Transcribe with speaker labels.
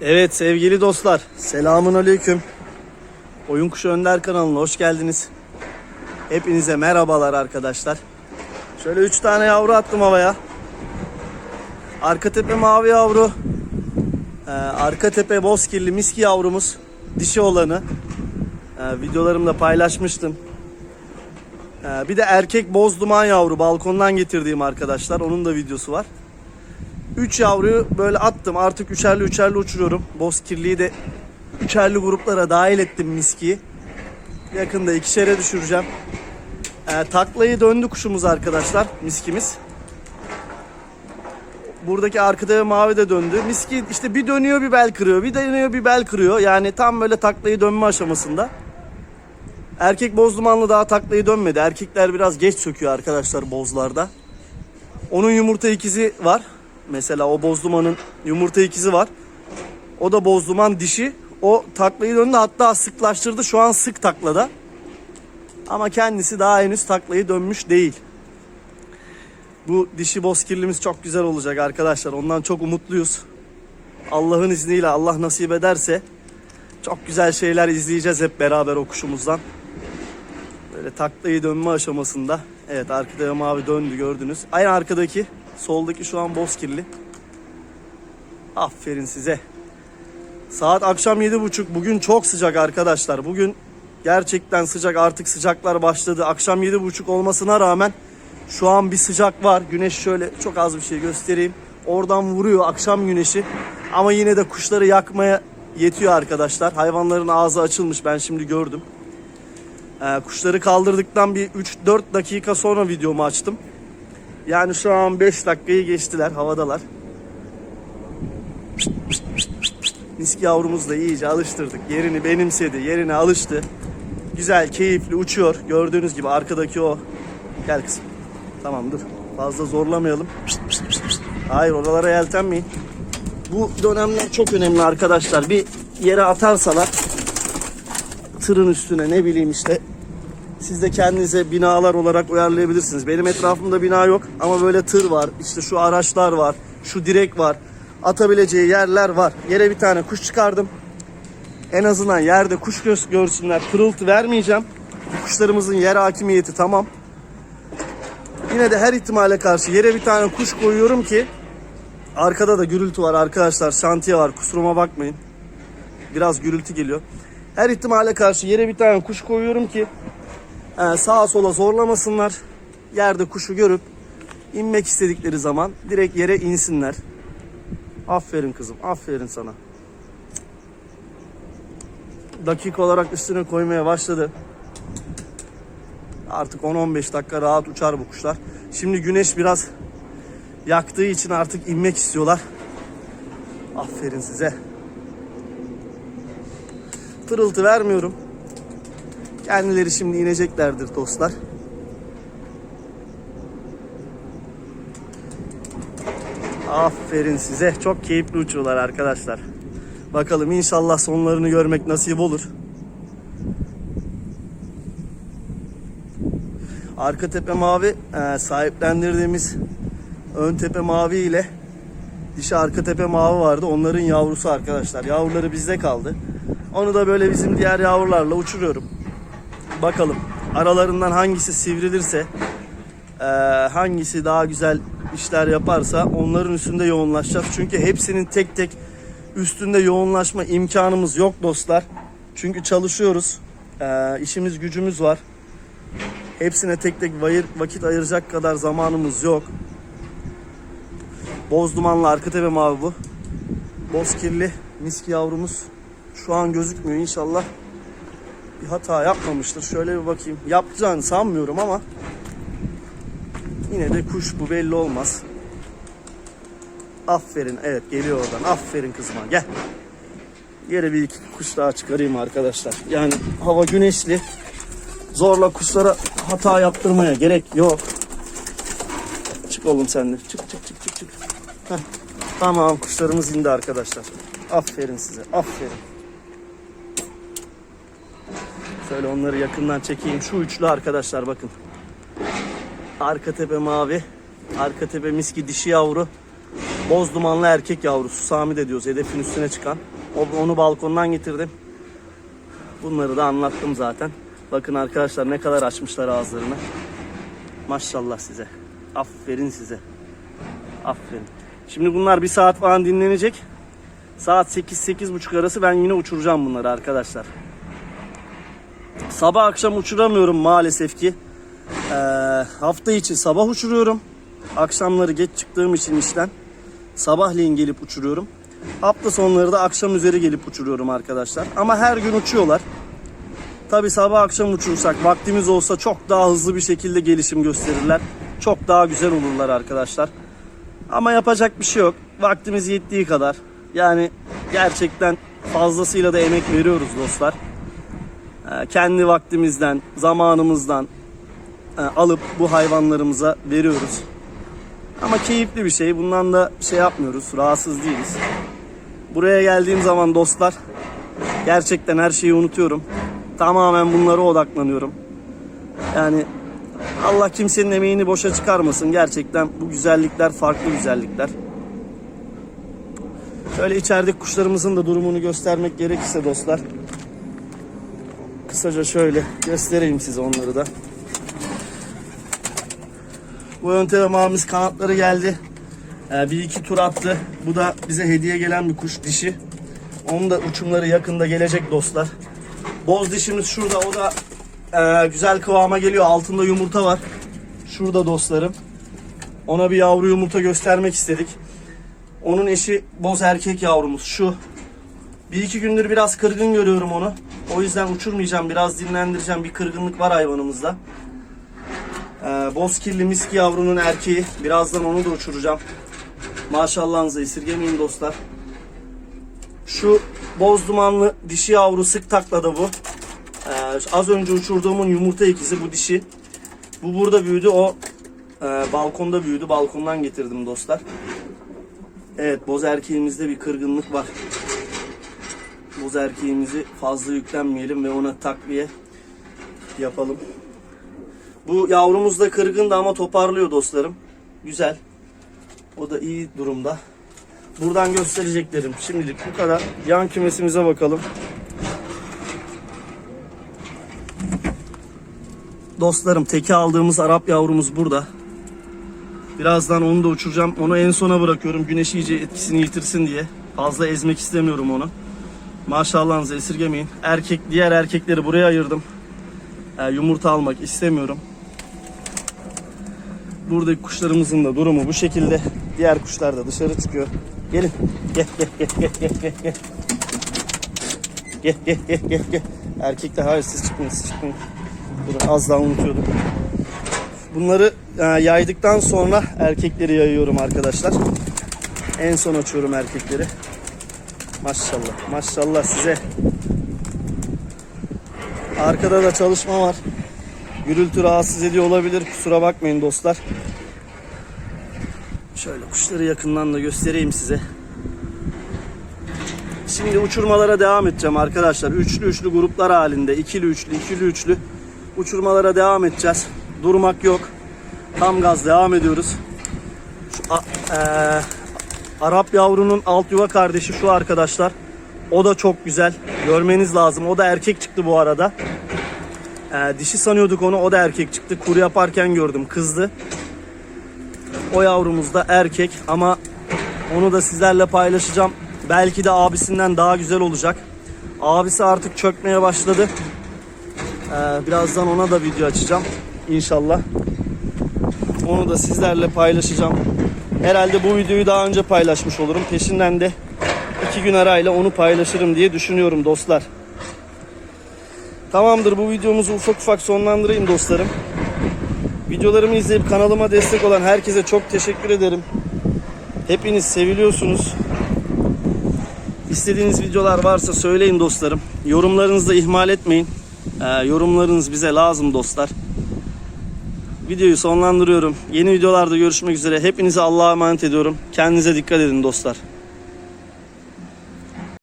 Speaker 1: Evet sevgili dostlar, selamun aleyküm. Oyun Kuşu Önder kanalına hoş geldiniz. Hepinize merhabalar arkadaşlar. Şöyle 3 tane yavru attım havaya. Arka tepe mavi yavru. Ee, arka tepe bozkirli miski yavrumuz. Dişi olanı. Ee, videolarımda paylaşmıştım. Ee, bir de erkek boz duman yavru balkondan getirdiğim arkadaşlar. Onun da videosu var. 3 yavruyu böyle attım. Artık üçerli üçerli uçuruyorum. Bozkirliği de üçerli gruplara dahil ettim miskiyi. Yakında ikişere düşüreceğim. Ee, taklayı döndü kuşumuz arkadaşlar. Miskimiz. Buradaki arkada ve mavi de döndü. Miski işte bir dönüyor bir bel kırıyor. Bir dönüyor bir bel kırıyor. Yani tam böyle taklayı dönme aşamasında. Erkek boz dumanlı daha taklayı dönmedi. Erkekler biraz geç söküyor arkadaşlar bozlarda. Onun yumurta ikizi var. Mesela o bozdumanın yumurta ikizi var. O da bozduman dişi. O taklayı döndü hatta sıklaştırdı. Şu an sık taklada. Ama kendisi daha henüz taklayı dönmüş değil. Bu dişi bozkirlimiz çok güzel olacak arkadaşlar. Ondan çok umutluyuz. Allah'ın izniyle Allah nasip ederse çok güzel şeyler izleyeceğiz hep beraber o kuşumuzdan. Böyle taklayı dönme aşamasında. Evet arkada mavi döndü gördünüz. Aynı arkadaki soldaki şu an bozkirli. Aferin size. Saat akşam 7.30. Bugün çok sıcak arkadaşlar. Bugün gerçekten sıcak. Artık sıcaklar başladı. Akşam 7.30 olmasına rağmen şu an bir sıcak var. Güneş şöyle çok az bir şey göstereyim. Oradan vuruyor akşam güneşi. Ama yine de kuşları yakmaya yetiyor arkadaşlar. Hayvanların ağzı açılmış. Ben şimdi gördüm. Ee, kuşları kaldırdıktan bir 3-4 dakika sonra videomu açtım. Yani şu an 5 dakikayı geçtiler. Havadalar. Miski yavrumuz da iyice alıştırdık. Yerini benimsedi. Yerine alıştı. Güzel, keyifli uçuyor. Gördüğünüz gibi arkadaki o. Gel kızım. Tamam dur. Fazla zorlamayalım. Hayır oralara yeltenmeyin. Bu dönemler çok önemli arkadaşlar. Bir yere atarsalar tırın üstüne ne bileyim işte siz de kendinize binalar olarak uyarlayabilirsiniz. Benim etrafımda bina yok ama böyle tır var, işte şu araçlar var, şu direk var. Atabileceği yerler var. Yere bir tane kuş çıkardım. En azından yerde kuş göz görsünler. Pırıltı vermeyeceğim. Kuşlarımızın yer hakimiyeti tamam. Yine de her ihtimale karşı yere bir tane kuş koyuyorum ki arkada da gürültü var arkadaşlar. Şantiye var. Kusuruma bakmayın. Biraz gürültü geliyor. Her ihtimale karşı yere bir tane kuş koyuyorum ki e, sağa sola zorlamasınlar. Yerde kuşu görüp inmek istedikleri zaman direkt yere insinler. Aferin kızım, aferin sana. Dakika olarak üstüne koymaya başladı. Artık 10-15 dakika rahat uçar bu kuşlar. Şimdi güneş biraz yaktığı için artık inmek istiyorlar. Aferin size. Pırıltı vermiyorum. Kendileri şimdi ineceklerdir dostlar. Aferin size. Çok keyifli uçuyorlar arkadaşlar. Bakalım inşallah sonlarını görmek nasip olur. Arka tepe mavi e, sahiplendirdiğimiz ön tepe mavi ile dişi arka tepe mavi vardı. Onların yavrusu arkadaşlar. Yavruları bizde kaldı. Onu da böyle bizim diğer yavrularla uçuruyorum. Bakalım aralarından hangisi sivrilirse hangisi daha güzel işler yaparsa onların üstünde yoğunlaşacağız. Çünkü hepsinin tek tek üstünde yoğunlaşma imkanımız yok dostlar. Çünkü çalışıyoruz. İşimiz gücümüz var. Hepsine tek tek vakit ayıracak kadar zamanımız yok. Boz dumanlı arka tepe mavi bu. Boz kirli miski yavrumuz şu an gözükmüyor inşallah. Bir hata yapmamıştır. Şöyle bir bakayım. Yapacağını sanmıyorum ama yine de kuş bu belli olmaz. Aferin. Evet geliyor oradan. Aferin kızıma. Gel. Yere bir iki kuş daha çıkarayım arkadaşlar. Yani hava güneşli. Zorla kuşlara hata yaptırmaya gerek yok. Çık oğlum sen de. Çık çık çık çık çık. Heh. Tamam kuşlarımız indi arkadaşlar. Aferin size. Aferin. Şöyle onları yakından çekeyim. Şu üçlü arkadaşlar bakın. Arka tepe mavi. Arka tepe miski dişi yavru. Boz dumanlı erkek yavrusu Sami de diyoruz hedefin üstüne çıkan. Onu balkondan getirdim. Bunları da anlattım zaten. Bakın arkadaşlar ne kadar açmışlar ağızlarını. Maşallah size. Aferin size. Aferin. Şimdi bunlar bir saat falan dinlenecek. Saat 8-8.30 arası ben yine uçuracağım bunları arkadaşlar. Sabah akşam uçuramıyorum maalesef ki. Ee, hafta içi sabah uçuruyorum. Akşamları geç çıktığım için işten sabahleyin gelip uçuruyorum. Hafta sonları da akşam üzeri gelip uçuruyorum arkadaşlar. Ama her gün uçuyorlar. Tabi sabah akşam uçurursak vaktimiz olsa çok daha hızlı bir şekilde gelişim gösterirler. Çok daha güzel olurlar arkadaşlar. Ama yapacak bir şey yok. Vaktimiz yettiği kadar. Yani gerçekten fazlasıyla da emek veriyoruz dostlar. Ee, Kendi vaktimizden, zamanımızdan e, alıp bu hayvanlarımıza veriyoruz. Ama keyifli bir şey. Bundan da şey yapmıyoruz. Rahatsız değiliz. Buraya geldiğim zaman dostlar gerçekten her şeyi unutuyorum. Tamamen bunlara odaklanıyorum. Yani Allah kimsenin emeğini boşa çıkarmasın. Gerçekten bu güzellikler farklı güzellikler. Şöyle içerideki kuşlarımızın da durumunu göstermek gerekirse dostlar. Kısaca şöyle göstereyim size onları da. Bu ön temamız kanatları geldi. Ee, bir iki tur attı. Bu da bize hediye gelen bir kuş dişi. Onun da uçumları yakında gelecek dostlar. Boz dişimiz şurada. O da e, güzel kıvama geliyor. Altında yumurta var. Şurada dostlarım. Ona bir yavru yumurta göstermek istedik. Onun eşi boz erkek yavrumuz şu. Bir iki gündür biraz kırgın görüyorum onu. O yüzden uçurmayacağım. Biraz dinlendireceğim. Bir kırgınlık var hayvanımızda. Ee, bozkirli miski yavrunun erkeği. Birazdan onu da uçuracağım. Maşallahınızı esirgemeyin dostlar. Şu boz dumanlı dişi yavru sık taklada bu. Ee, az önce uçurduğumun yumurta ikizi bu dişi. Bu burada büyüdü. O e, balkonda büyüdü. Balkondan getirdim dostlar. Evet boz erkeğimizde bir kırgınlık var. Boz erkeğimizi fazla yüklenmeyelim ve ona takviye yapalım. Bu yavrumuz da kırgındı ama toparlıyor dostlarım. Güzel. O da iyi durumda. Buradan göstereceklerim şimdilik bu kadar. Yan kümesimize bakalım. Dostlarım teke aldığımız Arap yavrumuz burada. Birazdan onu da uçuracağım. Onu en sona bırakıyorum. Güneş iyice etkisini yitirsin diye. Fazla ezmek istemiyorum onu. Maşallahınızı esirgemeyin. Erkek, diğer erkekleri buraya ayırdım. Ee, yumurta almak istemiyorum. Buradaki kuşlarımızın da durumu bu şekilde. Diğer kuşlar da dışarı çıkıyor. Gelin. Gel gel gel gel gel gel gel. Gel gel gel gel gel. Erkekler hayır siz çıkmayın siz çıkmayın. Dur, az daha unutuyordum. Bunları e, yaydıktan sonra erkekleri yayıyorum arkadaşlar. En son açıyorum erkekleri. Maşallah. Maşallah size. Arkada da çalışma var. Gürültü rahatsız ediyor olabilir. Kusura bakmayın dostlar. Şöyle kuşları yakından da göstereyim size. Şimdi uçurmalara devam edeceğim arkadaşlar. Üçlü üçlü gruplar halinde. ikili üçlü, ikili üçlü uçurmalara devam edeceğiz. Durmak yok. Tam gaz devam ediyoruz. Şu, a- eee, Arap yavrunun alt yuva kardeşi şu arkadaşlar. O da çok güzel. Görmeniz lazım. O da erkek çıktı bu arada. Ee, dişi sanıyorduk onu. O da erkek çıktı. Kuru yaparken gördüm. Kızdı. O yavrumuz da erkek ama onu da sizlerle paylaşacağım. Belki de abisinden daha güzel olacak. Abisi artık çökmeye başladı. Ee, birazdan ona da video açacağım. İnşallah. Onu da sizlerle paylaşacağım. Herhalde bu videoyu daha önce paylaşmış olurum. Peşinden de iki gün arayla onu paylaşırım diye düşünüyorum dostlar. Tamamdır bu videomuzu ufak ufak sonlandırayım dostlarım. Videolarımı izleyip kanalıma destek olan herkese çok teşekkür ederim. Hepiniz seviliyorsunuz. İstediğiniz videolar varsa söyleyin dostlarım. Yorumlarınızı da ihmal etmeyin. Ee, yorumlarınız bize lazım dostlar. Videoyu sonlandırıyorum. Yeni videolarda görüşmek üzere. Hepinize Allah'a emanet ediyorum. Kendinize dikkat edin dostlar.